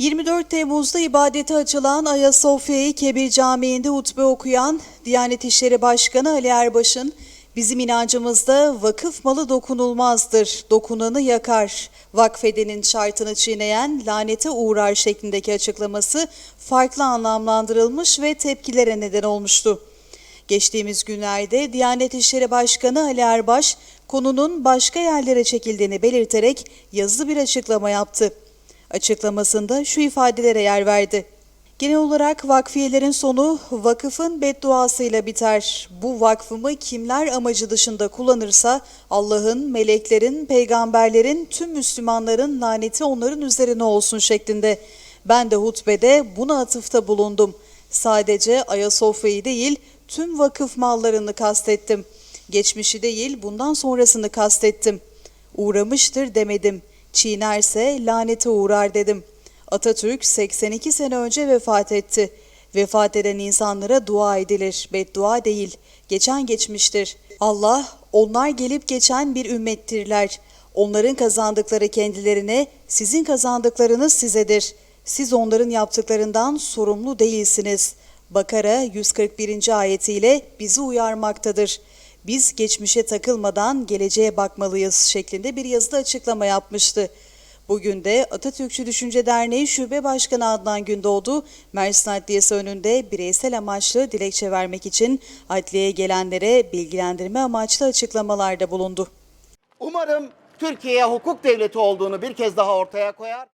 24 Temmuz'da ibadete açılan Ayasofya-i Kebir Camii'nde hutbe okuyan Diyanet İşleri Başkanı Ali Erbaş'ın bizim inancımızda vakıf malı dokunulmazdır, dokunanı yakar, vakfedenin şartını çiğneyen lanete uğrar şeklindeki açıklaması farklı anlamlandırılmış ve tepkilere neden olmuştu. Geçtiğimiz günlerde Diyanet İşleri Başkanı Ali Erbaş konunun başka yerlere çekildiğini belirterek yazılı bir açıklama yaptı. Açıklamasında şu ifadelere yer verdi. Genel olarak vakfiyelerin sonu vakıfın bedduasıyla biter. Bu vakfımı kimler amacı dışında kullanırsa Allah'ın, meleklerin, peygamberlerin, tüm Müslümanların laneti onların üzerine olsun şeklinde. Ben de hutbede buna atıfta bulundum. Sadece Ayasofya'yı değil tüm vakıf mallarını kastettim. Geçmişi değil bundan sonrasını kastettim. Uğramıştır demedim. Çiğnerse lanete uğrar dedim. Atatürk 82 sene önce vefat etti. Vefat eden insanlara dua edilir, beddua değil. Geçen geçmiştir. Allah, onlar gelip geçen bir ümmettirler. Onların kazandıkları kendilerine, sizin kazandıklarınız sizedir. Siz onların yaptıklarından sorumlu değilsiniz. Bakara 141. ayetiyle bizi uyarmaktadır. Biz geçmişe takılmadan geleceğe bakmalıyız şeklinde bir yazıda açıklama yapmıştı. Bugün de Atatürkçü Düşünce Derneği Şube Başkanı Adnan Gündoğdu, Mersin Adliyesi önünde bireysel amaçlı dilekçe vermek için adliyeye gelenlere bilgilendirme amaçlı açıklamalarda bulundu. Umarım Türkiye hukuk devleti olduğunu bir kez daha ortaya koyar.